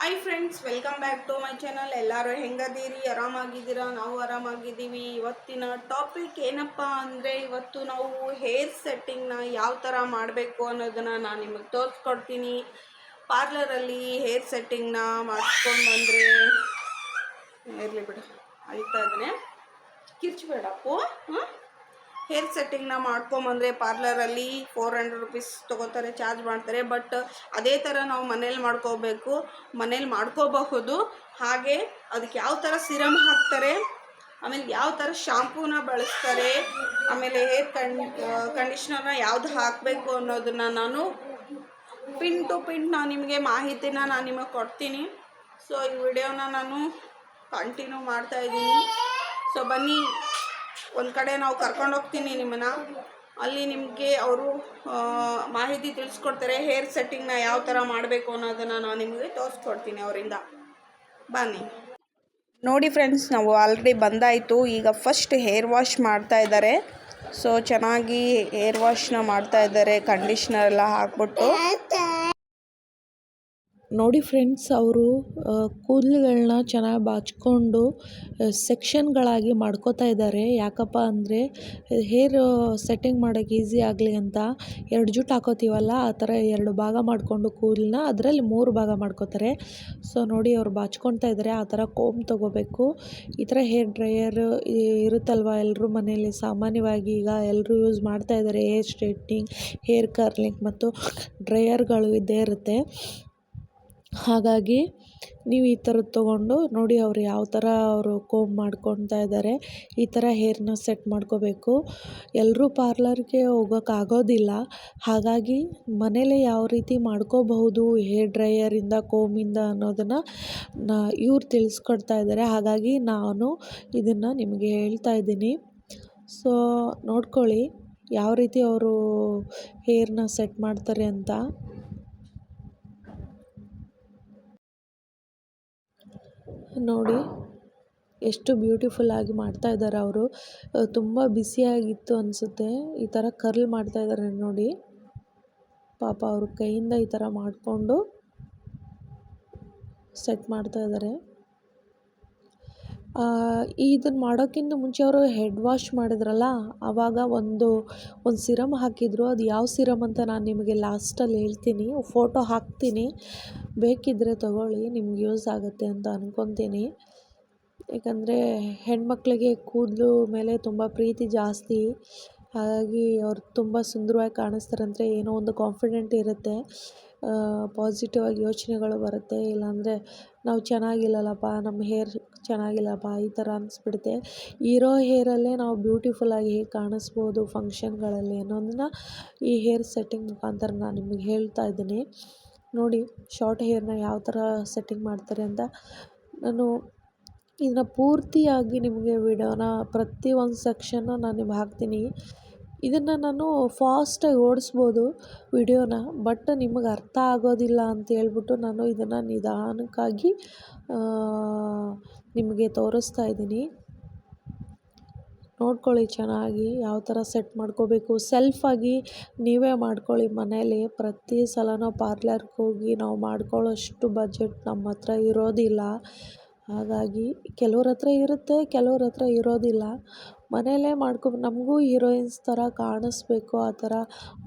Hi friends welcome back to my channel ಎಲ್ಲರೂ ಹೆಂಗದೀರಿ? ಆರಾಮಾಗಿದ್ದೀರಾ? ನಾವು ಆರಾಮಾಗಿದ್ದೀವಿ. ಇವತ್ತಿನ ಟಾಪಿಕ್ ಏನಪ್ಪ ಅಂದರೆ, ಇವತ್ತು ನಾವು ಹೇರ್ ಸೆಟ್ಟಿಂಗ್ನ ಯಾವ ಥರ ಮಾಡಬೇಕು ಅನ್ನೋದನ್ನು ನಾನು ನಿಮಗೆ ತೋರಿಸ್ಕೊಡ್ತೀನಿ. ಪಾರ್ಲರಲ್ಲಿ ಹೇರ್ ಸೆಟ್ಟಿಂಗ್ನ ಮಾಡಿಸ್ಕೊಂಡು ಬಂದರೆ ಇರಲಿ ಬಿಡು, ಅಳಿತಾ ಇದ್ದೇನೆ. ಕಿರ್ಚ್ಬೇಡಪ್ಪು ಹಾಂ ಹೇರ್ ಸೆಟ್ಟಿಂಗ್ನ ಮಾಡ್ಕೊಂಬಂದರೆ ಪಾರ್ಲರಲ್ಲಿ ಫೋರ್ ಹಂಡ್ರೆಡ್ ರುಪೀಸ್ ತೊಗೋತಾರೆ, ಚಾರ್ಜ್ ಮಾಡ್ತಾರೆ. ಬಟ್ ಅದೇ ಥರ ನಾವು ಮನೇಲಿ ಮಾಡ್ಕೋಬೇಕು, ಮನೇಲಿ ಮಾಡ್ಕೋಬಹುದು. ಹಾಗೆ ಅದಕ್ಕೆ ಯಾವ ಥರ ಸಿರಮ್ ಹಾಕ್ತಾರೆ, ಆಮೇಲೆ ಯಾವ ಥರ ಶಾಂಪೂನ ಬಳಸ್ತಾರೆ, ಆಮೇಲೆ ಹೇರ್ ಕಂಡ್, ಕಂಡೀಷ್ನರ್ನ ಯಾವ್ದು ಹಾಕಬೇಕು ಅನ್ನೋದನ್ನು ನಾನು ಪಿನ್ ಟು ಪಿನ್ ನಾನು ನಿಮಗೆ ಮಾಹಿತಿನ ನಾನು ನಿಮಗೆ ಕೊಡ್ತೀನಿ. ಸೊ, ಈ ವಿಡಿಯೋನ ನಾನು ಕಂಟಿನ್ಯೂ ಮಾಡ್ತಾ ಇದ್ದೀನಿ. ಸೊ, ಬನ್ನಿ. ಒಂದು ಕಡೆ ನಾವು ಕರ್ಕೊಂಡು ಹೋಗ್ತೀನಿ ನಿಮ್ಮನ್ನ. ಅಲ್ಲಿ ನಿಮಗೆ ಅವರು ಮಾಹಿತಿ ತಿಳಿಸ್ಕೊಡ್ತಾರೆ ಹೇರ್ ಸೆಟ್ಟಿಂಗ್ನ ಯಾವ ಥರ ಮಾಡಬೇಕು ಅನ್ನೋದನ್ನು ನಾನು ನಿಮಗೆ ತೋರಿಸ್ಕೊಡ್ತೀನಿ ಅವರಿಂದ. ಬನ್ನಿ. ನೋಡಿ ಫ್ರೆಂಡ್ಸ್ ನಾವು ಆಲ್ರೆಡಿ ಬಂದಾಯಿತು. ಈಗ ಫಸ್ಟ್ ಹೇರ್ ವಾಶ್ ಮಾಡ್ತಾ ಇದ್ದಾರೆ ಸೊ ಚೆನ್ನಾಗಿ ಹೇರ್ ವಾಶ್ನ ಮಾಡ್ತಾ ಇದ್ದಾರೆ ಕಂಡೀಷ್ನರ್ ಎಲ್ಲ ಹಾಕ್ಬಿಟ್ಟು. ನೋಡಿ ಫ್ರೆಂಡ್ಸ್, ಅವರು ಕೂದಲುಗಳನ್ನ ಚೆನ್ನಾಗಿ ಬಾಚಿಕೊಂಡು ಸೆಕ್ಷನ್ಗಳಾಗಿ ಮಾಡ್ಕೋತಾ ಇದ್ದಾರೆ. ಯಾಕಪ್ಪ ಅಂದರೆ, ಹೇರ್ ಸೆಟ್ಟಿಂಗ್ ಮಾಡೋಕ್ಕೆ ಈಸಿ ಆಗಲಿ ಅಂತ ಎರಡು ಜುಟ್ಟು ಹಾಕೋತೀವಲ್ಲ, ಆ ಥರ ಎರಡು ಭಾಗ ಮಾಡಿಕೊಂಡು ಕೂದಲನ್ನ ಅದರಲ್ಲಿ ಮೂರು ಭಾಗ ಮಾಡ್ಕೋತಾರೆ. ಸೊ, ನೋಡಿ ಅವ್ರು ಬಾಚ್ಕೊತಾ ಇದ್ದಾರೆ, ಆ ಥರ ಕೋಮ್ ತೊಗೋಬೇಕು. ಈ ಥರ ಹೇರ್ ಡ್ರೈಯರ್ ಇರುತ್ತಲ್ವ ಎಲ್ಲರೂ ಮನೆಯಲ್ಲಿ? ಸಾಮಾನ್ಯವಾಗಿ ಈಗ ಎಲ್ಲರೂ ಯೂಸ್ ಮಾಡ್ತಾ ಇದ್ದಾರೆ ಹೇರ್ ಸ್ಟ್ರೇಟ್ನಿಂಗ್, ಹೇರ್ ಕರ್ಲಿಂಗ್ ಮತ್ತು ಡ್ರೈಯರ್ಗಳು ಇದ್ದೇ ಇರುತ್ತೆ. ಹಾಗಾಗಿ ನೀವು ಈ ಥರದ್ದು ತೊಗೊಂಡು ನೋಡಿ ಅವ್ರು ಯಾವ ಥರ ಅವರು ಕೋಮ್ ಮಾಡ್ಕೊತಾ ಇದ್ದಾರೆ ಈ ಥರ ಹೇರನ್ನ ಸೆಟ್ ಮಾಡ್ಕೋಬೇಕು. ಎಲ್ಲರೂ ಪಾರ್ಲರ್ಗೆ ಹೋಗೋಕ್ಕಾಗೋದಿಲ್ಲ. ಹಾಗಾಗಿ ಮನೆಯಲ್ಲೇ ಯಾವ ರೀತಿ ಮಾಡ್ಕೋಬಹುದು ಹೇರ್ ಡ್ರೈಯರಿಂದ ಕೋಮಿಂದ ಅನ್ನೋದನ್ನು ನಾ ಇವ್ರು ತಿಳಿಸ್ಕೊಡ್ತಾ ಇದ್ದಾರೆ ಹಾಗಾಗಿ ನಾನು ಇದನ್ನು ನಿಮಗೆ ಹೇಳ್ತಾ ಇದ್ದೀನಿ. ಸೊ ನೋಡ್ಕೊಳ್ಳಿ ಯಾವ ರೀತಿ ಅವರು ಹೇರನ್ನ ಸೆಟ್ ಮಾಡ್ತಾರೆ ಅಂತ. ನೋಡಿ ಎಷ್ಟು ಬ್ಯೂಟಿಫುಲ್ ಆಗಿ ಮಾಡ್ತಾ ಇದ್ದಾರೆ ಅವರು. ತುಂಬ ಬಿಸಿಯಾಗಿತ್ತು ಅನಿಸುತ್ತೆ. ಈ ಥರ ಕರ್ಲ್ ಮಾಡ್ತಾ ಇದ್ದಾರೆ ನೋಡಿ. ಪಾಪ ಅವರು ಕೈಯಿಂದ ಈ ಥರ ಮಾಡಿಕೊಂಡು ಸೆಟ್ ಮಾಡ್ತಾ ಇದ್ದಾರೆ. ಇದನ್ನು ಮಾಡೋಕ್ಕಿಂತ ಮುಂಚೆ ಅವರು ಹೆಡ್ ವಾಶ್ ಮಾಡಿದ್ರಲ್ಲ ಆವಾಗ ಒಂದು ಒಂದು ಸಿರಮ್ ಹಾಕಿದ್ರು. ಅದು ಯಾವ ಸಿರಮ್ ಅಂತ ನಾನು ನಿಮಗೆ ಲಾಸ್ಟಲ್ಲಿ ಹೇಳ್ತೀನಿ. ಫೋಟೋ ಹಾಕ್ತೀನಿ. ಬೇಕಿದ್ದರೆ ತಗೊಳ್ಳಿ, ನಿಮ್ಗೆ ಯೂಸ್ ಆಗುತ್ತೆ ಅಂತ ಅಂದ್ಕೊತೀನಿ ಯಾಕಂದರೆ ಹೆಣ್ಮಕ್ಳಿಗೆ ಕೂದಲು ಮೇಲೆ ತುಂಬ ಪ್ರೀತಿ ಜಾಸ್ತಿ. ಹಾಗಾಗಿ ಅವ್ರು ತುಂಬ ಸುಂದರವಾಗಿ ಕಾಣಿಸ್ತಾರೆ ಅಂದರೆ ಏನೋ ಒಂದು ಕಾನ್ಫಿಡೆಂಟ್ ಇರುತ್ತೆ. ಪಾಸಿಟಿವ್ ಆಗಿ ಯೋಚನೆಗಳು ಬರುತ್ತೆ. ಇಲ್ಲಾಂದರೆ ನಾವು ಚೆನ್ನಾಗಿಲ್ಲಲ್ಲಪ್ಪ ನಮ್ಮ ಹೇರ್ ಚೆನ್ನಾಗಿಲ್ಲಪ್ಪ ಈ ಥರ ಅನಿಸ್ಬಿಡುತ್ತೆ. ಇರೋ ಹೇರಲ್ಲೇ ನಾವು ಬ್ಯೂಟಿಫುಲ್ಲಾಗಿ ಹೇಗೆ ಕಾಣಿಸ್ಬೋದು ಫಂಕ್ಷನ್ಗಳಲ್ಲಿ ಅನ್ನೋದನ್ನ ಈ ಹೇರ್ ಸೆಟ್ಟಿಂಗ್ ಮುಖಾಂತರ ನಾನು ನಿಮಗೆ ಹೇಳ್ತಾ ಇದ್ದೀನಿ. ನೋಡಿ, ಶಾರ್ಟ್ ಹೇರ್ನ ಯಾವ ಥರ ಸೆಟ್ಟಿಂಗ್ ಮಾಡ್ತಾರೆ ಅಂತ. ನಾನು ಇದನ್ನ ಪೂರ್ತಿಯಾಗಿ ನಿಮಗೆ ವಿಡಿಯೋನ ಪ್ರತಿ ಒಂದು ಸೆಕ್ಷನ್ನ ನಾನು ನಿಮ್ಗೆ ಹಾಕ್ತೀನಿ. ಇದನ್ನು ನಾನು ಫಾಸ್ಟಾಗಿ ಓಡಿಸ್ಬೋದು ವಿಡಿಯೋನ, ಬಟ್ ನಿಮಗೆ ಅರ್ಥ ಆಗೋದಿಲ್ಲ ಅಂತ ಹೇಳ್ಬಿಟ್ಟು ನಾನು ಇದನ್ನು ನಿಧಾನಕ್ಕಾಗಿ ನಿಮಗೆ ತೋರಿಸ್ತಾ ಇದ್ದೀನಿ. ನೋಡ್ಕೊಳ್ಳಿ ಚೆನ್ನಾಗಿ ಯಾವ ಥರ ಸೆಟ್ ಮಾಡ್ಕೋಬೇಕು. ಸೆಲ್ಫಾಗಿ ನೀವೇ ಮಾಡ್ಕೊಳ್ಳಿ ಮನೇಲಿ. ಪ್ರತಿ ಸಲನೂ ಪಾರ್ಲರ್ಗೆ ಹೋಗಿ ನಾವು ಮಾಡ್ಕೊಳ್ಳೋಷ್ಟು ಬಜೆಟ್ ನಮ್ಮ ಹತ್ರ ಇರೋದಿಲ್ಲ. ಹಾಗಾಗಿ ಕೆಲವ್ರ ಹತ್ರ ಇರುತ್ತೆ, ಕೆಲವ್ರ ಹತ್ರ ಇರೋದಿಲ್ಲ. ಮನೆಯಲ್ಲೇ ಮಾಡ್ಕೊ, ನಮಗೂ ಹೀರೋಯಿನ್ಸ್ ಥರ ಕಾಣಿಸ್ಬೇಕು, ಆ ಥರ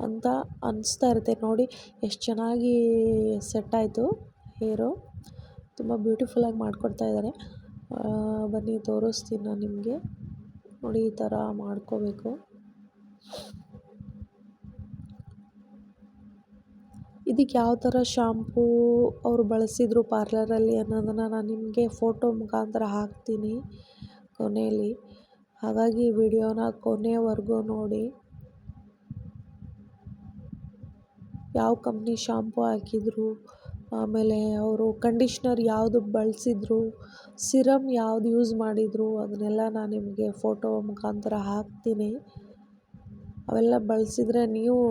ಅಂತ ಅನಿಸ್ತಾ ಇರುತ್ತೆ. ನೋಡಿ, ಎಷ್ಟು ಚೆನ್ನಾಗಿ ಸೆಟ್ ಆಯಿತು. ಹೇರು ತುಂಬ ಬ್ಯೂಟಿಫುಲ್ಲಾಗಿ ಮಾಡಿಕೊಡ್ತಾ ಇದ್ದಾರೆ ಬನ್ನಿ, ತೋರಿಸ್ತೀನಿ ನಾನು ನಿಮಗೆ. ನೋಡಿ, ಈ ಥರ ಮಾಡ್ಕೋಬೇಕು. ಇದಕ್ಕೆ ಯಾವ ಥರ ಶಾಂಪೂ ಅವರು ಬಳಸಿದ್ರು ಪಾರ್ಲರಲ್ಲಿ ಅನ್ನೋದನ್ನು ನಾನು ನಿಮಗೆ ಫೋಟೋ ಮುಖಾಂತರ ಹಾಕ್ತೀನಿ ಕೊನೆಯಲ್ಲಿ ಹಾಗಾಗಿ ವಿಡಿಯೋನ ಕೊನೆವರೆಗೂ ನೋಡಿ. ಯಾವ ಕಂಪ್ನಿ ಶಾಂಪೂ ಹಾಕಿದ್ರು ಆಮೇಲೆ ಅವರು ಕಂಡೀಷ್ನರ್ ಯಾವುದು ಬಳಸಿದ್ರು, ಸಿರಮ್ ಯಾವ್ದು ಯೂಸ್ ಮಾಡಿದರು, ಅದನ್ನೆಲ್ಲ ನಾನು ನಿಮಗೆ ಫೋಟೋ ಮುಖಾಂತರ ಹಾಕ್ತೀನಿ. ಅವೆಲ್ಲ ಬಳಸಿದ್ರೆ ನೀವು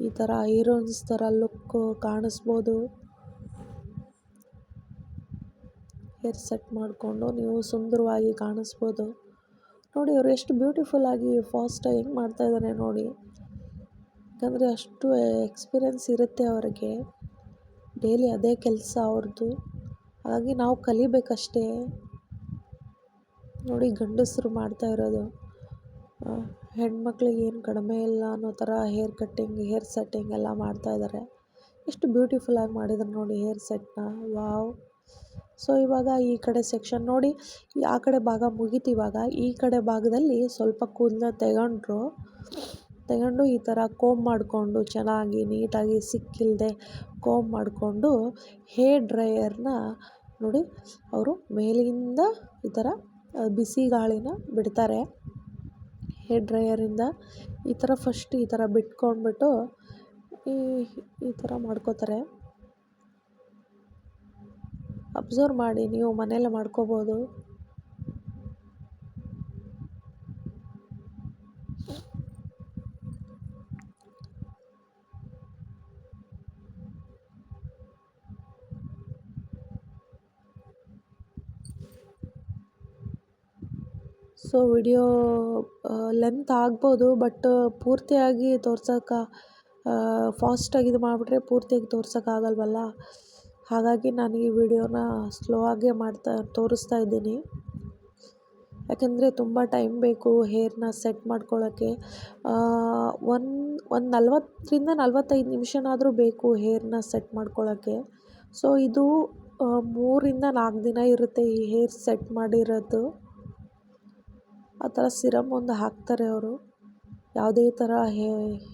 ಈ ಥರ ಹೀರೋಯಿನ್ಸ್ ಥರ ಲುಕ್ಕು ಕಾಣಿಸ್ಬೋದು. ಹೇರ್ ಸೆಟ್ ಮಾಡಿಕೊಂಡು ನೀವು ಸುಂದರವಾಗಿ ಕಾಣಿಸ್ಬೋದು. ನೋಡಿ ಅವರು ಎಷ್ಟು ಬ್ಯೂಟಿಫುಲ್ಲಾಗಿ ಫಾಸ್ಟಾಗಿ ಹೆಂಗೆ ಮಾಡ್ತಾಯಿದ್ದಾರೆ ನೋಡಿ. ಯಾಕಂದರೆ ಅಷ್ಟು ಎಕ್ಸ್ಪೀರಿಯನ್ಸ್ ಇರುತ್ತೆ ಅವರಿಗೆ. ಡೈಲಿ ಅದೇ ಕೆಲಸ ಅವ್ರದ್ದು ಹಾಗಾಗಿ ನಾವು ಕಲಿಬೇಕಷ್ಟೇ. ನೋಡಿ ಗಂಡಸರು ಮಾಡ್ತಾ ಇರೋದು. ಹೆಣ್ಮಕ್ಳಿಗೆ ಏನು ಕಡಿಮೆ ಇಲ್ಲ ಅನ್ನೋ ಥರ ಹೇರ್ ಕಟ್ಟಿಂಗ್ ಹೇರ್ ಸೆಟ್ಟಿಂಗ್ ಎಲ್ಲ ಮಾಡ್ತಾ ಇದ್ದಾರೆ ಎಷ್ಟು ಬ್ಯೂಟಿಫುಲ್ಲಾಗಿ ಮಾಡಿದ್ದಾರೆ ನೋಡಿ ಹೇರ್ ಸೆಟ್ನ ವಾವ್ ಸೊ ಇವಾಗ ಈ ಕಡೆ ಸೆಕ್ಷನ್ ನೋಡಿ ಆ ಕಡೆ ಭಾಗ ಮುಗೀತು ಇವಾಗ. ಈ ಕಡೆ ಭಾಗದಲ್ಲಿ ಸ್ವಲ್ಪ ಕೂದಲ ತೆಗೊಂಡ್ರು. ತಗೊಂಡು ಈ ಥರ ಕೋಮ್ ಮಾಡಿಕೊಂಡು ಚೆನ್ನಾಗಿ ನೀಟಾಗಿ ಸಿಕ್ಕಿಲ್ಲದೆ ಕೋಮ್ ಮಾಡಿಕೊಂಡು ಹೇರ್ ಡ್ರೈಯರ್ನ ನೋಡಿ ಅವರು ಮೇಲಿಂದ ಈ ಥರ ಬಿಸಿ ಗಾಳಿನ ಬಿಡ್ತಾರೆ. ಹೇರ್ ಡ್ರೈಯರಿಂದ ಈ ಥರ ಫಸ್ಟ್ ಈ ಥರ ಬಿಟ್ಕೊಂಡ್ಬಿಟ್ಟು ಈ ಈ ಥರ ಮಾಡ್ಕೋತಾರೆ. ಅಬ್ಸರ್ವ್ ಮಾಡಿ, ನೀವು ಮನೇಲೆ ಮಾಡ್ಕೋಬೋದು. ಸೊ ವಿಡಿಯೋ ಲೆಂತ್ ಆಗ್ಬೋದು ಬಟ್ ಪೂರ್ತಿಯಾಗಿ ತೋರ್ಸೋಕೆ ಫಾಸ್ಟಾಗಿ ಇದು ಮಾಡಿಬಿಟ್ರೆ ಪೂರ್ತಿಯಾಗಿ ತೋರ್ಸೋಕ್ಕಾಗಲ್ವಲ್ಲ ಹಾಗಾಗಿ ನಾನು ಈ ವಿಡಿಯೋನ ಸ್ಲೋ ಆಗೇ ಮಾಡ್ತಾ, ತೋರಿಸ್ತಾ ಇದ್ದೀನಿ. ಯಾಕೆಂದರೆ ತುಂಬ ಟೈಮ್ ಬೇಕು ಹೇರ್ನ ಸೆಟ್ ಮಾಡ್ಕೊಳ್ಳೋಕ್ಕೆ ಒಂದು ಒಂದು ನಲ್ವತ್ತರಿಂದ ನಲ್ವತ್ತೈದು ನಿಮಿಷನಾದರೂ ಬೇಕು ಹೇರ್ನ ಸೆಟ್ ಮಾಡ್ಕೊಳ್ಳೋಕ್ಕೆ ಸೊ ಇದು ಮೂರಿಂದ ನಾಲ್ಕು ದಿನ ಇರುತ್ತೆ ಈ ಹೇರ್ ಸೆಟ್ ಮಾಡಿರೋದು. ಆ ಥರ ಸಿರಮ್ ಒಂದು ಹಾಕ್ತಾರೆ ಅವರು. ಯಾವುದೇ ಥರ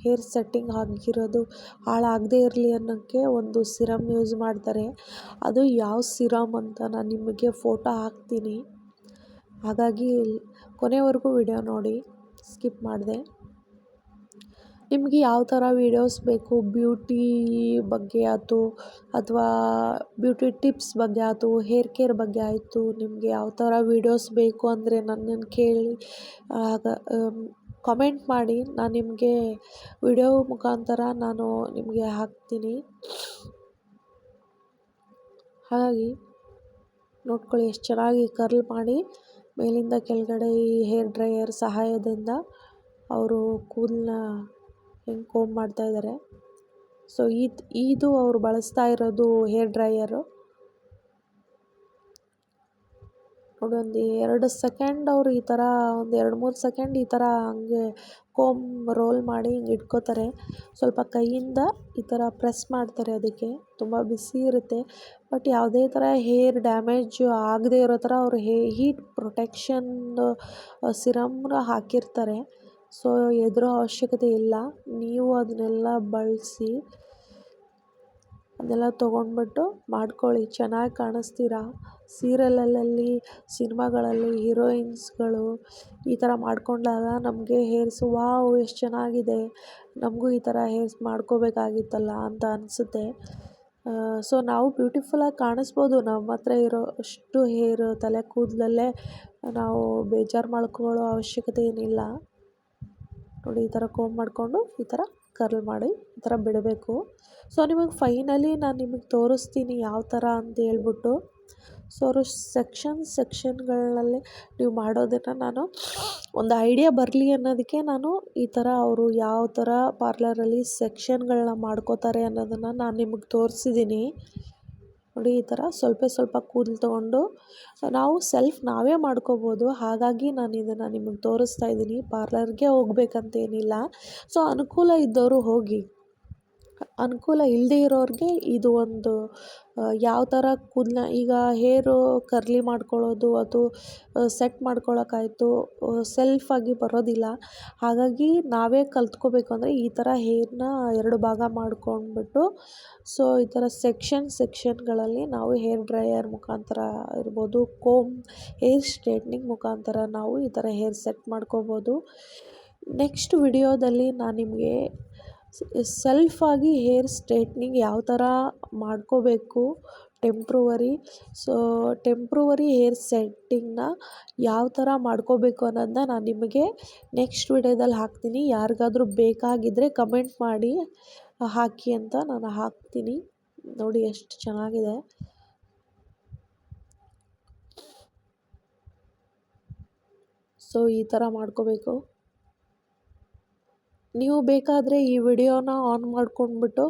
ಹೇರ್ ಸೆಟ್ಟಿಂಗ್ ಆಗಿರೋದು ಹಾಳಾಗದೇ ಇರಲಿ ಅನ್ನೋಕ್ಕೆ ಒಂದು ಸಿರಮ್ ಯೂಸ್ ಮಾಡ್ತಾರೆ. ಅದು ಯಾವ ಸಿರಮ್ ಅಂತ ನಾನು ನಿಮಗೆ ಫೋಟೋ ಹಾಕ್ತೀನಿ. ಹಾಗಾಗಿ ಕೊನೆವರೆಗೂ ವಿಡಿಯೋ ನೋಡಿ, ಸ್ಕಿಪ್ ಮಾಡಿದೆ. ನಿಮಗೆ ಯಾವ ಥರ ವೀಡಿಯೋಸ್ ಬೇಕು? ಬ್ಯೂಟಿ ಬಗ್ಗೆ ಆಯ್ತು ಅಥವಾ ಬ್ಯೂಟಿ ಟಿಪ್ಸ್ ಬಗ್ಗೆ ಆಯ್ತು, ಹೇರ್ ಕೇರ್ ಬಗ್ಗೆ ಆಯಿತು, ನಿಮಗೆ ಯಾವ ಥರ ವೀಡಿಯೋಸ್ ಬೇಕು ಅಂದರೆ ನನ್ನನ್ನು ಕೇಳಿ, ಆಗ ಕಾಮೆಂಟ್ ಮಾಡಿ. ನಾನು ನಿಮಗೆ ವಿಡಿಯೋ ಮುಖಾಂತರ ನಾನು ನಿಮಗೆ ಹಾಕ್ತೀನಿ. ಹಾಗಾಗಿ ನೋಡ್ಕೊಳ್ಳಿ ಎಷ್ಟು ಚೆನ್ನಾಗಿ ಕರ್ಲ್ ಮಾಡಿ, ಮೇಲಿಂದ ಕೆಳಗಡೆ ಈ ಹೇರ್ ಡ್ರೈಯರ್ ಸಹಾಯದಿಂದ ಅವರು ಕೂದಲನ್ನ ಹೆಂಗೆ ಕೋಮ್ ಮಾಡ್ತಾಯಿದ್ದಾರೆ ಸೊ ಇದು ಇದು ಅವರು ಬಳಸ್ತಾ ಇರೋದು ಹೇರ್ ಡ್ರೈಯರು ನೋಡಿ, ಒಂದು ಎರಡು ಸೆಕೆಂಡ್ ಅವರು ಈ ಥರ ಒಂದು ಎರಡು ಮೂರು ಸೆಕೆಂಡ್ ಈ ಥರ ಹಂಗೆ ಕೋಮ್ ರೋಲ್ ಮಾಡಿ ಹಿಂಗೆ ಇಟ್ಕೋತಾರೆ. ಸ್ವಲ್ಪ ಕೈಯಿಂದ ಈ ಥರ ಪ್ರೆಸ್ ಮಾಡ್ತಾರೆ ಅದಕ್ಕೆ. ತುಂಬ ಬಿಸಿ ಇರುತ್ತೆ. ಬಟ್ ಯಾವುದೇ ಥರ ಹೇರ್ ಡ್ಯಾಮೇಜ್ ಆಗದೇ ಇರೋ ಥರ ಅವರು ಹೇ ಹೀಟ್ ಪ್ರೊಟೆಕ್ಷನ್ ಸಿರಮ್ನ ಹಾಕಿರ್ತಾರೆ. ಸೊ ಹೆದ್ರೋ ಅವಶ್ಯಕತೆ ಇಲ್ಲ. ನೀವು ಅದನ್ನೆಲ್ಲ ಬಳಸಿ ಅದೆಲ್ಲ ತೊಗೊಂಡ್ಬಿಟ್ಟು ಮಾಡ್ಕೊಳ್ಳಿ. ಚೆನ್ನಾಗಿ ಕಾಣಿಸ್ತೀರ? ಸೀರಿಯಲಲ್ಲಿ, ಸಿನಿಮಾಗಳಲ್ಲಿ ಹೀರೋಯಿನ್ಸ್ಗಳು ಈ ಥರ ಮಾಡ್ಕೊಂಡಾಗ ನಮಗೆ ಹೇರ್ಸ್, ವಾವ್, ಎಷ್ಟು ಚೆನ್ನಾಗಿದೆ. ನಮಗೂ ಈ ಥರ ಹೇರ್ಸ್ ಮಾಡ್ಕೋಬೇಕಾಗಿತ್ತಲ್ಲ ಅಂತ ಅನಿಸುತ್ತೆ. ಸೊ, ನಾವು ಬ್ಯೂಟಿಫುಲ್ಲಾಗಿ ಕಾಣಿಸ್ಬೋದು. ನಮ್ಮ ಹತ್ರ ಇರೋ ಅಷ್ಟು ಹೇರ್, ತಲೆ ಕೂದಲಲ್ಲೇ ನಾವು ಬೇಜಾರು ಮಾಡ್ಕೊಳ್ಳೋ ಅವಶ್ಯಕತೆ ಏನಿಲ್ಲ. ನೋಡಿ, ಈ ಥರ ಕೋಮ್ ಮಾಡಿಕೊಂಡು ಈ ಥರ ಕರ್ಲ್ ಮಾಡಿ, ಈ ಥರ ಬಿಡಬೇಕು. ಸೊ ನಿಮಗೆ ಫೈನಲಿ ನಾನು ನಿಮಗೆ ತೋರಿಸ್ತೀನಿ ಯಾವ ಥರ ಅಂತ ಹೇಳ್ಬಿಟ್ಟು. ಸೊ ಅವರು ಸೆಕ್ಷನ್ ಸೆಕ್ಷನ್ಗಳಲ್ಲಿ ನೀವು ಮಾಡೋದನ್ನು ನಾನು ಒಂದು ಐಡಿಯಾ ಬರಲಿ ಅನ್ನೋದಕ್ಕೆ ನಾನು ಈ ಥರ ಅವರು ಯಾವ ಥರ ಪಾರ್ಲರಲ್ಲಿ ಸೆಕ್ಷನ್ಗಳನ್ನ ಮಾಡ್ಕೋತಾರೆ ಅನ್ನೋದನ್ನು ನಾನು ನಿಮಗೆ ತೋರಿಸಿದ್ದೀನಿ ನೋಡಿ ಈ ಥರ ಸ್ವಲ್ಪ ಸ್ವಲ್ಪ ಕೂದಲು ತೊಗೊಂಡು ನಾವು ಸೆಲ್ಫ್ ನಾವೇ ಮಾಡ್ಕೋಬೋದು. ಹಾಗಾಗಿ ನಾನು ಇದನ್ನು ನಿಮಗೆ ತೋರಿಸ್ತಾ ಇದ್ದೀನಿ. ಪಾರ್ಲರ್ಗೆ ಹೋಗ್ಬೇಕಂತೇನಿಲ್ಲ. ಸೊ ಅನುಕೂಲ ಇದ್ದವರು ಹೋಗಿ. ಅನುಕೂಲ ಇಲ್ಲದೇ ಇರೋರಿಗೆ ಇದು ಒಂದು ಯಾವ ಥರ ಕೂದಲ ಈಗ ಹೇರು ಕರ್ಲಿ ಮಾಡ್ಕೊಳ್ಳೋದು, ಅದು ಸೆಟ್ ಮಾಡ್ಕೊಳ್ಳೋಕ್ಕಾಯ್ತು ಸೆಲ್ಫಾಗಿ ಬರೋದಿಲ್ಲ. ಹಾಗಾಗಿ ನಾವೇ ಕಲ್ತ್ಕೋಬೇಕು ಅಂದರೆ ಈ ಥರ ಹೇರನ್ನ ಎರಡು ಭಾಗ ಮಾಡ್ಕೊಂಡ್ಬಿಟ್ಟು ಸೊ ಈ ಥರ ಸೆಕ್ಷನ್ ಸೆಕ್ಷನ್ಗಳಲ್ಲಿ ನಾವು ಹೇರ್ ಡ್ರೈಯರ್ ಮುಖಾಂತರ ಇರ್ಬೋದು ಕೋಮ್ ಹೇರ್ ಸ್ಟ್ರೇಟ್ನಿಂಗ್ ಮುಖಾಂತರ ನಾವು ಈ ಥರ ಹೇರ್ ಸೆಟ್ ಮಾಡ್ಕೋಬೋದು. ನೆಕ್ಸ್ಟ್ ವಿಡಿಯೋದಲ್ಲಿ ನಾನು ನಿಮಗೆ ಸೆಲ್ಫಾಗಿ ಹೇರ್ ಸ್ಟ್ರೇಟ್ನಿಂಗ್ ಯಾವ ಥರ ಮಾಡ್ಕೋಬೇಕು, ಟೆಂಪ್ರವರಿ, ಸೊ ಟೆಂಪ್ರವರಿ ಹೇರ್ ಸೆಟ್ಟಿಂಗ್ನ ಯಾವ ಥರ ಮಾಡ್ಕೋಬೇಕು ಅನ್ನೋದನ್ನ ನಾನು ನಿಮಗೆ ನೆಕ್ಸ್ಟ್ ವಿಡಿಯೋದಲ್ಲಿ ಹಾಕ್ತೀನಿ. ಯಾರಿಗಾದರೂ ಬೇಕಾಗಿದ್ದರೆ ಕಮೆಂಟ್ ಮಾಡಿ, ಹಾಕಿ ಅಂತ ನಾನು ಹಾಕ್ತೀನಿ. ನೋಡಿ ಎಷ್ಟು ಚೆನ್ನಾಗಿದೆ. ಸೊ ಈ ಥರ ಮಾಡ್ಕೋಬೇಕು. ನೀವು ಬೇಕಾದರೆ ಈ ವಿಡಿಯೋನ ಆನ್ ಮಾಡ್ಕೊಂಡ್ಬಿಟ್ಟು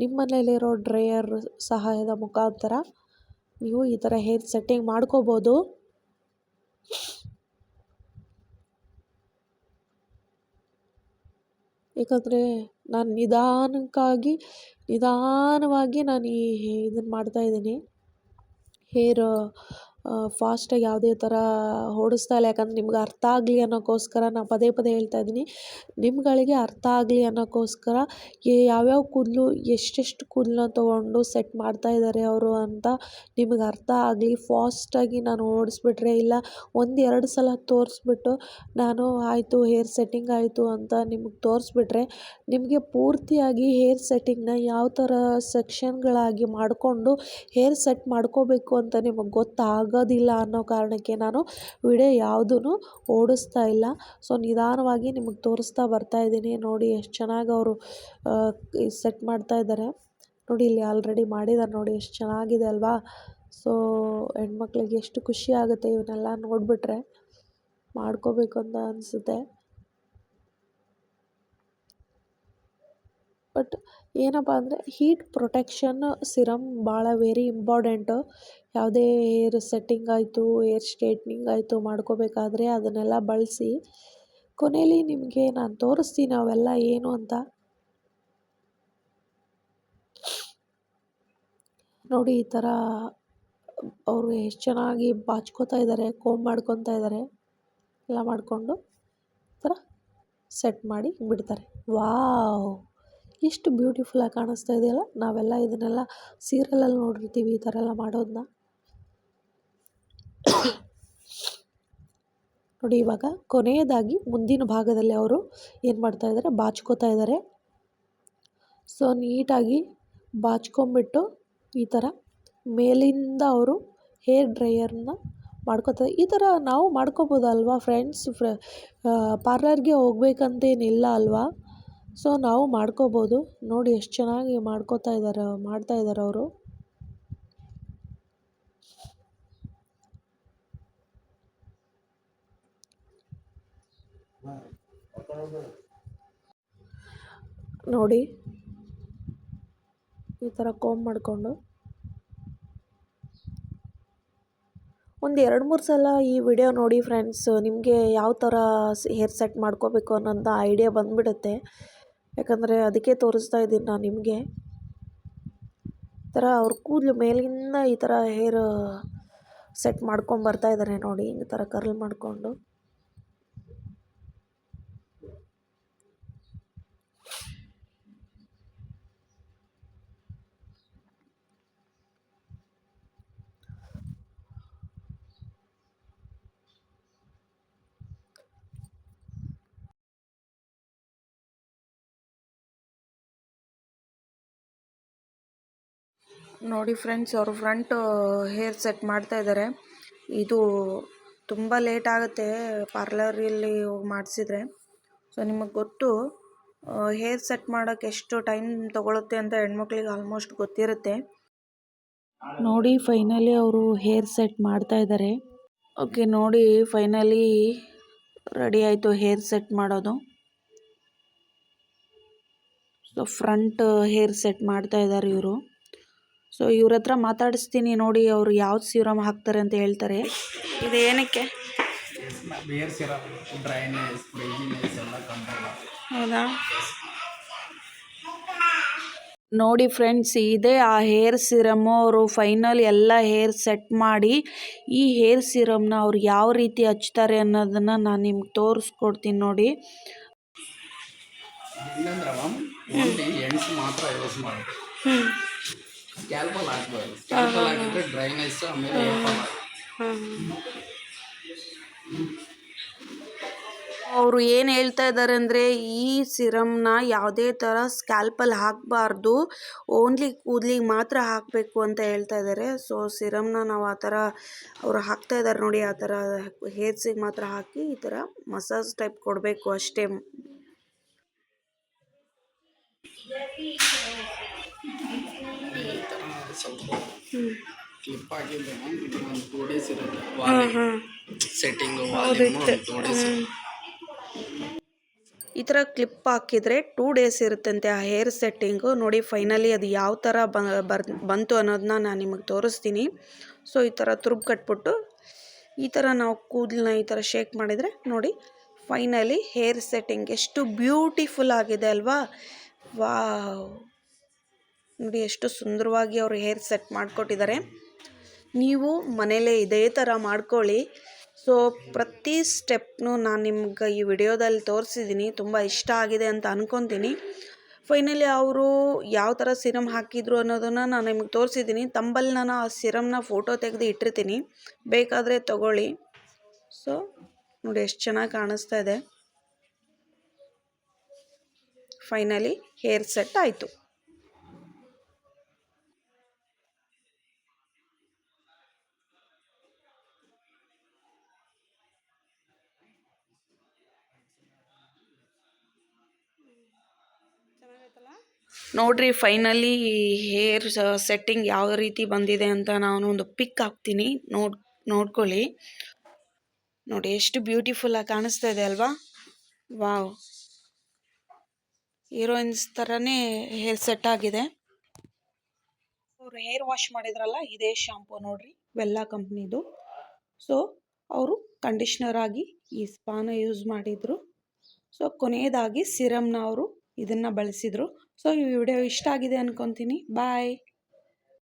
ನಿಮ್ಮ ಮನೇಲಿರೋ ಡ್ರೈಯರ್ ಸಹಾಯದ ಮುಖಾಂತರ ನೀವು ಈ ಥರ ಹೇರ್ ಸೆಟ್ಟಿಂಗ್ ಮಾಡ್ಕೋಬೋದು. ಏಕೆಂದರೆ ನಾನು ನಿಧಾನಕ್ಕಾಗಿ, ನಿಧಾನವಾಗಿ ನಾನು ಈ ಇದನ್ನು ಮಾಡ್ತಾಯಿದ್ದೀನಿ ಹೇರ್ ಫಾಸ್ಟಾಗಿ ಯಾವುದೇ ಥರ ಓಡಿಸ್ತಾ ಇಲ್ಲ. ಯಾಕಂದ್ರೆ ನಿಮ್ಗೆ ಅರ್ಥ ಆಗಲಿ ಅನ್ನೋಕ್ಕೋಸ್ಕರ ನಾನು ಪದೇ ಪದೇ ಹೇಳ್ತಾ ಇದ್ದೀನಿ. ನಿಮ್ಗಳಿಗೆ ಅರ್ಥ ಆಗಲಿ ಅನ್ನೋಕ್ಕೋಸ್ಕರ ಯಾವ್ಯಾವ ಕೂದಲು, ಎಷ್ಟೆಷ್ಟು ಕೂದಲನ್ನ ತೊಗೊಂಡು ಸೆಟ್ ಮಾಡ್ತಾ ಇದ್ದಾರೆ ಅವರು ಅಂತ ನಿಮಗೆ ಅರ್ಥ ಆಗಲಿ. ಫಾಸ್ಟಾಗಿ ನಾನು ಓಡಿಸ್ಬಿಟ್ರೆ ಇಲ್ಲ, ಒಂದು ಎರಡು ಸಲ ತೋರಿಸ್ಬಿಟ್ಟು ನಾನು ಆಯಿತು, ಹೇರ್ ಸೆಟ್ಟಿಂಗ್ ಆಯಿತು ಅಂತ ನಿಮಗೆ ತೋರಿಸ್ಬಿಟ್ರೆ ನಿಮಗೆ ಪೂರ್ತಿಯಾಗಿ ಹೇರ್ ಸೆಟ್ಟಿಂಗ್ನ ಯಾವ ಥರ ಸೆಕ್ಷನ್ಗಳಾಗಿ ಮಾಡಿಕೊಂಡು ಹೇರ್ ಸೆಟ್ ಮಾಡ್ಕೋಬೇಕು ಅಂತ ನಿಮಗೆ ಗೊತ್ತಾಗೋದಿಲ್ಲ ಅನ್ನೋ ಕಾರಣಕ್ಕೆ ನಾನು ವಿಡಿಯೋ ಯಾವುದೂ ಓಡಿಸ್ತಾ ಇಲ್ಲ. ಸೊ, ನಿಧಾನವಾಗಿ ನಿಮಗೆ ತೋರಿಸ್ತಾ ಬರ್ತಾ ಇದ್ದೀನಿ. ನೋಡಿ ಎಷ್ಟು ಚೆನ್ನಾಗಿ ಅವರು ಸೆಟ್ ಮಾಡ್ತಾ ಇದ್ದಾರೆ. ನೋಡಿ, ಇಲ್ಲಿ ಆಲ್ರೆಡಿ ಮಾಡಿದ್ದಾರೆ ನೋಡಿ, ಎಷ್ಟು ಚೆನ್ನಾಗಿದೆ ಅಲ್ವಾ? ಸೊ, ಹೆಣ್ಮಕ್ಳಿಗೆ ಎಷ್ಟು ಖುಷಿ ಆಗುತ್ತೆ ಇವನ್ನೆಲ್ಲ ನೋಡಿಬಿಟ್ರೆ. ಮಾಡ್ಕೋಬೇಕು ಅಂತ ಅನಿಸುತ್ತೆ. ಬಟ್ ಏನಪ್ಪ ಅಂದರೆ ಹೀಟ್ ಪ್ರೊಟೆಕ್ಷನ್ ಸಿರಮ್ ಭಾಳ ವೆರಿ ಇಂಪಾರ್ಟೆಂಟು ಯಾವುದೇ ಹೇರ್ ಸೆಟ್ಟಿಂಗ್ ಆಯಿತು ಹೇರ್ ಸ್ಟ್ರೇಟ್ನಿಂಗ್ ಆಯಿತು ಮಾಡ್ಕೋಬೇಕಾದ್ರೆ ಅದನ್ನೆಲ್ಲ ಬಳಸಿ ಕೊನೆಯಲ್ಲಿ ನಿಮಗೆ ನಾನು ತೋರಿಸ್ತೀನಿ ಅವೆಲ್ಲ ಏನು ಅಂತ. ನೋಡಿ ಈ ಥರ ಅವರು ಎಷ್ಟು ಚೆನ್ನಾಗಿ ಬಾಚ್ಕೋತಾ ಇದ್ದಾರೆ ಕೋಮ್ ಮಾಡ್ಕೊತಾ ಇದ್ದಾರೆ ಎಲ್ಲ ಮಾಡಿಕೊಂಡು ಈ ಥರ ಸೆಟ್ ಮಾಡಿ ಬಿಡ್ತಾರೆ. ವಾವ್! ಎಷ್ಟು ಬ್ಯೂಟಿಫುಲ್ಲಾಗಿ ಕಾಣಿಸ್ತಾ ಇದೆಯಲ್ಲ? ನಾವೆಲ್ಲ ಇದನ್ನೆಲ್ಲ ಸೀರಿಯಲಲ್ಲಿ ನೋಡಿರ್ತೀವಿ ಈ ಥರ ಎಲ್ಲ ಮಾಡೋದನ್ನ ನೋಡಿ, ಇವಾಗ ಕೊನೆಯದಾಗಿ ಮುಂದಿನ ಭಾಗದಲ್ಲಿ ಅವರು ಏನು ಮಾಡ್ತಾ ಇದ್ದಾರೆ ಬಾಚ್ಕೋತಾ ಇದ್ದಾರೆ ಸೊ ನೀಟಾಗಿ ಬಾಚ್ಕೊಂಬಿಟ್ಟು ಈ ಥರ ಮೇಲಿಂದ ಅವರು ಹೇರ್ ಡ್ರೈಯರ್ನ ಮಾಡ್ಕೋತಾರೆ ಈ ಥರ ನಾವು ಮಾಡ್ಕೋಬೋದಲ್ವಾ ಫ್ರೆಂಡ್ಸ್ ಫ್ರ ಪಾರ್ಲರ್ಗೆ ಹೋಗ್ಬೇಕಂತೇನಿಲ್ಲ ಅಲ್ವಾ? ಸೊ ನಾವು ಮಾಡ್ಕೋಬೋದು. ನೋಡಿ ಎಷ್ಟು ಚೆನ್ನಾಗಿ ಮಾಡ್ಕೋತಾ ಇದ್ದಾರೆ ಮಾಡ್ತಾ ಇದ್ದಾರೆ ಅವರು. ನೋಡಿ, ಈ ಥರ ಕೋಮ್ ಮಾಡಿಕೊಂಡು. ಒಂದು ಎರಡು ಮೂರು ಸಲ ಈ ವಿಡಿಯೋ ನೋಡಿ ಫ್ರೆಂಡ್ಸ್ ನಿಮಗೆ ಯಾವ ಥರ ಹೇರ್ ಸೆಟ್ ಮಾಡ್ಕೋಬೇಕು ಅನ್ನೋಂಥ ಐಡಿಯಾ ಬಂದುಬಿಡುತ್ತೆ. ಯಾಕಂದರೆ ಅದಕ್ಕೆ ತೋರಿಸ್ತಾ ಇದ್ದೀನಿ ನಾನು ನಿಮಗೆ. ಥರ ಅವ್ರ ಕೂದಲು ಮೇಲಿಂದ ಈ ಥರ ಹೇರ್ ಸೆಟ್ ಮಾಡ್ಕೊಂಡು ಬರ್ತಾ ಇದ್ದಾರೆ ನೋಡಿ, ಈ ಥರ ಕರ್ಲ್ ಮಾಡಿಕೊಂಡು. ನೋಡಿ ಫ್ರೆಂಡ್ಸ್, ಅವರು ಫ್ರಂಟ್ ಹೇರ್ ಸೆಟ್ ಮಾಡ್ತಾ ಇದ್ದಾರೆ ಇದು ತುಂಬ ಲೇಟ್ ಆಗುತ್ತೆ ಪಾರ್ಲರಲ್ಲಿ ಹೋಗಿ ಮಾಡಿಸಿದ್ರೆ. ಸೊ ನಿಮಗೆ ಗೊತ್ತು ಹೇರ್ ಸೆಟ್ ಮಾಡೋಕ್ಕೆ ಎಷ್ಟು ಟೈಮ್ ತೊಗೊಳುತ್ತೆ ಅಂತ ಹೆಣ್ಮಕ್ಳಿಗೆ ಆಲ್ಮೋಸ್ಟ್ ಗೊತ್ತಿರುತ್ತೆ. ನೋಡಿ, ಫೈನಲಿ ಅವರು ಹೇರ್ ಸೆಟ್ ಮಾಡ್ತಾ ಇದ್ದಾರೆ ಓಕೆ, ನೋಡಿ, ಫೈನಲಿ ರೆಡಿ ಆಯಿತು ಹೇರ್ ಸೆಟ್ ಮಾಡೋದು. ಸೊ ಫ್ರಂಟ್ ಹೇರ್ ಸೆಟ್ ಮಾಡ್ತಾ ಇದ್ದಾರೆ ಇವರು. ಸೊ ಇವ್ರ ಹತ್ರ ಮಾತಾಡಿಸ್ತೀನಿ ನೋಡಿ ಅವರು ಯಾವ್ದು ಸೀರಮ್ ಹಾಕ್ತಾರೆ ಅಂತ ಹೇಳ್ತಾರೆ. ಇದು ಏನಕ್ಕೆ ಹೌದಾ? ನೋಡಿ ಫ್ರೆಂಡ್ಸ್ ಇದೇ ಆ ಹೇರ್ ಸಿರಮ್ಮು ಅವರು ಫೈನಲ್ ಎಲ್ಲ ಹೇರ್ ಸೆಟ್ ಮಾಡಿ ಈ ಹೇರ್ ಸಿರಮ್ನ ಅವ್ರು ಯಾವ ರೀತಿ ಹಚ್ತಾರೆ ಅನ್ನೋದನ್ನು ನಾನು ನಿಮ್ಗೆ ತೋರಿಸ್ಕೊಡ್ತೀನಿ ನೋಡಿ. ಮಾತ್ರ ಯೂಸ್ ಸ್ಕ್ಯಾಲ್ಪಲ್ ಹಾಕ್ಬಾರ್ದು ಸ್ಕ್ಯಾಲ್ಪಲ್ ಹಾಕಿದ್ರೆ ಡ್ರೈನೆಸ್ ಆಮೇಲೆ ಅವರು ಏನು ಹೇಳ್ತಾ ಇದ್ದಾರೆ ಅಂದರೆ ಈ ಸಿರಮ್ನ ಯಾವುದೇ ಥರ ಸ್ಕ್ಯಾಲ್ಪಲ್ಲಿ ಹಾಕಬಾರ್ದು. ಓನ್ಲಿ ಕೂದಲಿಗೆ ಮಾತ್ರ ಹಾಕಬೇಕು ಅಂತ ಹೇಳ್ತಾ ಇದ್ದಾರೆ ಸೊ ಸಿರಮ್ನ ನಾವು ಆ ಥರ ಅವರು ಹಾಕ್ತಾ ಇದ್ದಾರೆ ನೋಡಿ ಆ ಥರ ಹೇರ್ಸಿಗೆ ಮಾತ್ರ ಹಾಕಿ ಈ ಥರ ಮಸಾಜ್ ಟೈಪ್ ಕೊಡಬೇಕು ಅಷ್ಟೇ. ಸ್ವಲ್ಪ ಕ್ಲಿಪ್ ಈ ಥರ ಕ್ಲಿಪ್ ಹಾಕಿದರೆ ಟೂ ಡೇಸ್ ಇರುತ್ತಂತೆ ಆ ಹೇರ್ ಸೆಟ್ಟಿಂಗು ನೋಡಿ ಫೈನಲಿ ಅದು ಯಾವ ಥರ ಬಂತು ಅನ್ನೋದನ್ನ ನಾನು ನಿಮಗೆ ತೋರಿಸ್ತೀನಿ. ಸೊ ಈ ಥರ ತುರುಬ್ ಕಟ್ಬಿಟ್ಟು ಈ ಥರ ನಾವು ಕೂದಲನ್ನ ಈ ಥರ ಶೇಕ್ ಮಾಡಿದರೆ ನೋಡಿ ಫೈನಲಿ ಹೇರ್ ಸೆಟ್ಟಿಂಗ್ ಎಷ್ಟು ಬ್ಯೂಟಿಫುಲ್ ಆಗಿದೆ ಅಲ್ವಾ? ವಾವ್ ನೋಡಿ ಎಷ್ಟು ಸುಂದರವಾಗಿ ಅವರು ಹೇರ್ ಸೆಟ್ ಮಾಡಿಕೊಟ್ಟಿದ್ದಾರೆ. ನೀವು ಮನೆಯಲ್ಲೇ ಇದೇ ಥರ ಮಾಡ್ಕೊಳ್ಳಿ. ಸೊ ಪ್ರತಿ ಸ್ಟೆಪ್ನು ನಾನು ನಿಮ್ಗೆ ಈ ವಿಡಿಯೋದಲ್ಲಿ ತೋರಿಸಿದ್ದೀನಿ. ತುಂಬ ಇಷ್ಟ ಆಗಿದೆ ಅಂತ ಅಂದ್ಕೊತೀನಿ ಫೈನಲಿ ಅವರು ಯಾವ ಥರ ಸಿರಮ್ ಹಾಕಿದ್ರು ಅನ್ನೋದನ್ನು ನಾನು ನಿಮ್ಗೆ ತೋರಿಸಿದ್ದೀನಿ. ತಂಬಲ್ಲಿ ನಾನು ಆ ಸಿರಮ್ನ ಫೋಟೋ ತೆಗೆದು ಇಟ್ಟಿರ್ತೀನಿ. ಬೇಕಾದರೆ ತಗೊಳ್ಳಿ. ಸೊ ನೋಡಿ ಎಷ್ಟು ಚೆನ್ನಾಗಿ ಕಾಣಿಸ್ತಾ ಇದೆ. ಫೈನಲಿ ಹೇರ್ ಸೆಟ್ ಆಯಿತು. ನೋಡ್ರಿ ಫೈನಲಿ ಹೇರ್ ಸೆಟ್ಟಿಂಗ್ ಯಾವ ರೀತಿ ಬಂದಿದೆ ಅಂತ ನಾನು ಒಂದು ಪಿಕ್ ಹಾಕ್ತೀನಿ. ನೋಡ್, ನೋಡ್ಕೊಳ್ಳಿ. ನೋಡಿ, ಎಷ್ಟು ಬ್ಯೂಟಿಫುಲ್ಲಾಗಿ ಕಾಣಿಸ್ತಾ ಇದೆ ಅಲ್ವಾ? ವಾವ್. ಹೀರೋಯಿನ್ಸ್ ಥರನೇ ಹೇರ್ ಸೆಟ್ ಆಗಿದೆ. ಅವರು ಹೇರ್ ವಾಶ್ ಮಾಡಿದ್ರಲ್ಲ, ಇದೇ ಶಾಂಪು ನೋಡ್ರಿ ವೆಲ್ಲ ಕಂಪ್ನಿದು ಸೊ ಅವರು ಕಂಡೀಷ್ನರ್ ಆಗಿ ಈ ಸ್ಪಾನ ಯೂಸ್ ಮಾಡಿದರು. ಸೊ ಕೊನೆಯದಾಗಿ ಸಿರಮ್ನ ಅವರು ಇದನ್ನು ಬಳಸಿದರು. ಸೊ ಈ ವಿಡಿಯೋ ಇಷ್ಟ ಆಗಿದೆ ಅನ್ಕೊತೀನಿ. ಬಾಯ್